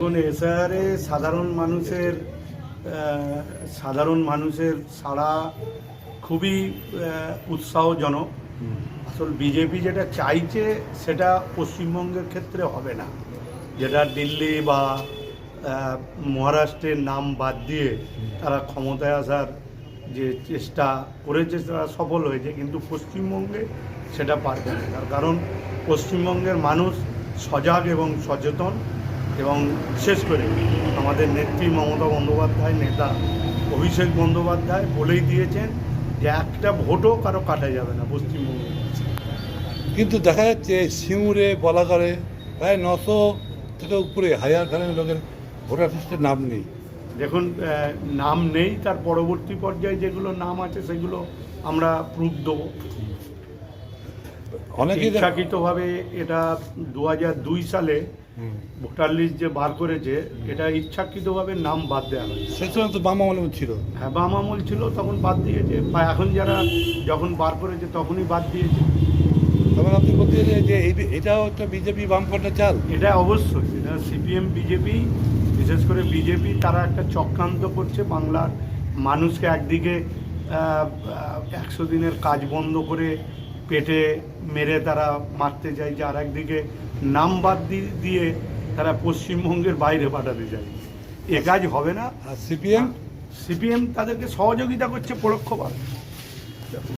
এসআরে সাধারণ মানুষের সাধারণ মানুষের সাড়া খুবই উৎসাহজনক। আসল বিজেপি যেটা চাইছে সেটা পশ্চিমবঙ্গের ক্ষেত্রে হবে না। যেটা দিল্লি বা মহারাষ্ট্রের নাম বাদ দিয়ে তারা ক্ষমতায় আসার যে চেষ্টা করেছে তারা সফল হয়েছে, কিন্তু পশ্চিমবঙ্গে সেটা পারবে না। কারণ, পশ্চিমবঙ্গের মানুষ সজাগ এবং সচেতন। এবং বিশেষ করে আমাদের নেত্রী মমতা বন্দ্যোপাধ্যায় নেতা অভিষেক বন্দ্যোপাধ্যায় বলেই দিয়েছেন যে একটা ভোটও কারও কাটা যাবে না পশ্চিমবঙ্গে কিন্তু দেখা যাচ্ছে সিঙ্গুরে বলাগড়ে প্রায় নশো থেকে উপরে হাজার খানের লোকের ভোটার লিস্টের নাম নেই। দেখুন নাম নেই তার পরবর্তী পর্যায়ে যেগুলো নাম আছে সেগুলো আমরা প্রুফ দেবো। ইচ্ছাকৃতভাবে এটা দু দুই সালে ভোটার লিস্ট যে বার করেছে এটা ইচ্ছাকৃতভাবে নাম বাদ দেওয়া হয়েছে। সে সময় তো বাম আমল ছিল। হ্যাঁ বাম আমল ছিল তখন বাদ দিয়েছে। বা এখন যারা যখন বার করেছে তখনই বাদ দিয়েছে। তখন আপনি বলতে যে এটাও একটা বিজেপি বামফ্রন্টের চাল? এটা অবশ্যই। এটা সিপিএম বিজেপি বিশেষ করে বিজেপি তারা একটা চক্রান্ত করছে বাংলার মানুষকে একদিকে একশো দিনের কাজ বন্ধ করে পেটে মেরে তারা মারতে চাইছে আর একদিকে নাম বাদ দিয়ে তারা পশ্চিমবঙ্গের বাইরে পাঠাতে যায়। এ কাজ হবে না। আর সিপিএম? সিপিএম তাদেরকে সহযোগিতা করছে পরোক্ষভাবে।